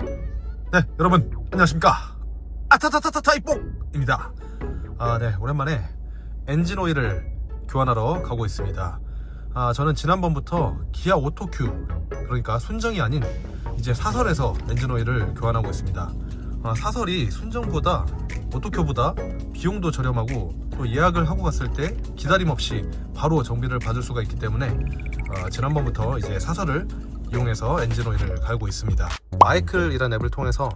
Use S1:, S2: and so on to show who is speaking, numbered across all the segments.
S1: 네, 여러분 안녕하십니까? 아타타타타 이뽕입니다. 아, 네, 오랜만에 엔진 오일을 교환하러 가고 있습니다. 아, 저는 지난번부터 기아 오토큐 그러니까 순정이 아닌 이제 사설에서 엔진 오일을 교환하고 있습니다. 아, 사설이 순정보다 오토큐보다 비용도 저렴하고 또 예약을 하고 갔을 때 기다림 없이 바로 정비를 받을 수가 있기 때문에 어, 지난번부터 이제 사설을 이용해서 엔진 오일을 갈고 있습니다. 마이클이라는 앱을 통해서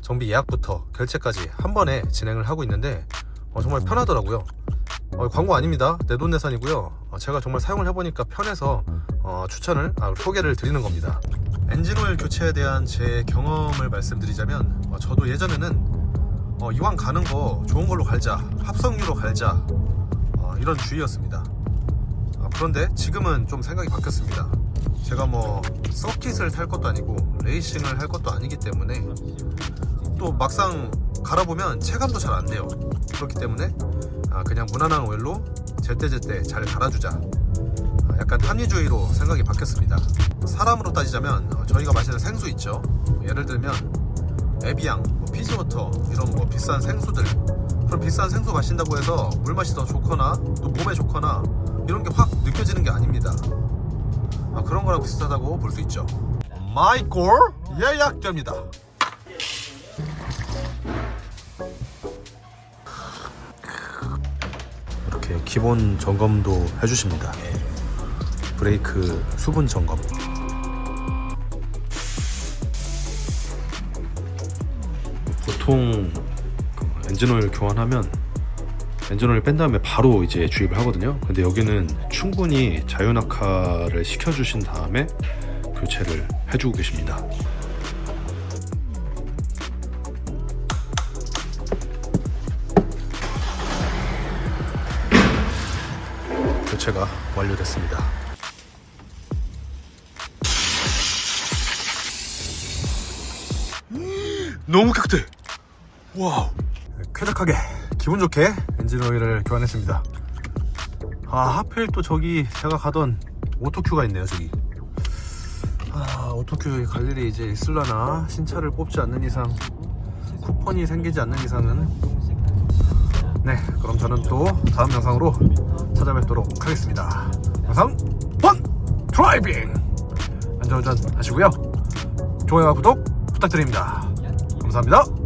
S1: 정비 예약부터 결제까지 한 번에 진행을 하고 있는데 어, 정말 편하더라고요. 어, 광고 아닙니다. 내돈내산이고요. 어, 제가 정말 사용을 해보니까 편해서 어, 추천을 아, 소개를 드리는 겁니다. 엔진오일 교체에 대한 제 경험을 말씀드리자면 어, 저도 예전에는 어, 이왕 가는 거 좋은 걸로 갈자 합성유로 갈자 어, 이런 주의였습니다. 아, 그런데 지금은 좀 생각이 바뀌었습니다. 제가 뭐 서킷을 탈 것도 아니고 레이싱을 할 것도 아니기 때문에 또 막상 갈아보면 체감도 잘 안 돼요. 그렇기 때문에 아, 그냥 무난한 오일로 제때제때 잘 갈아주자. 아, 약간 합리주의로 생각이 바뀌었습니다. 사람으로 따지자면 어, 저희가 마시는 생수 있죠. 예를 들면 에비앙, 뭐 피지워터 이런 뭐 비싼 생수들 그런 비싼 생수 마신다고 해서 물 맛이 더 좋거나 또 몸에 좋거나 이런 게 확 느껴지는 게 아닙니다. 아, 그런 거랑 비슷하다고 볼 수 있죠. 마이콜 예약됩니다. 이렇게 기본 점검도 해주십니다. 브레이크 수분 점검. 보통 그 엔진오일 교환하면 엔진오일 뺀 다음에 바로 이제 주입을 하거든요. 근데 여기는 충분히 자유낙하를 시켜주신 다음에 교체를 해주고 계십니다. 교체가 완료됐습니다. 너무 깨끗해. 와우. 쾌적하게 기분 좋게 엔진 오일을 교환했습니다. 아 하필 또 저기 제가 가던 오토큐가 있네요 저기. 아 오토큐 갈 일이 이제 있을라나 신차를 뽑지 않는 이상 쿠폰이 생기지 않는 이상은 네 그럼 저는 또 다음 영상으로 찾아뵙도록 하겠습니다. 영상 본 드라이빙 안전운전 하시고요. 좋아요와 구독 부탁드립니다. 감사합니다.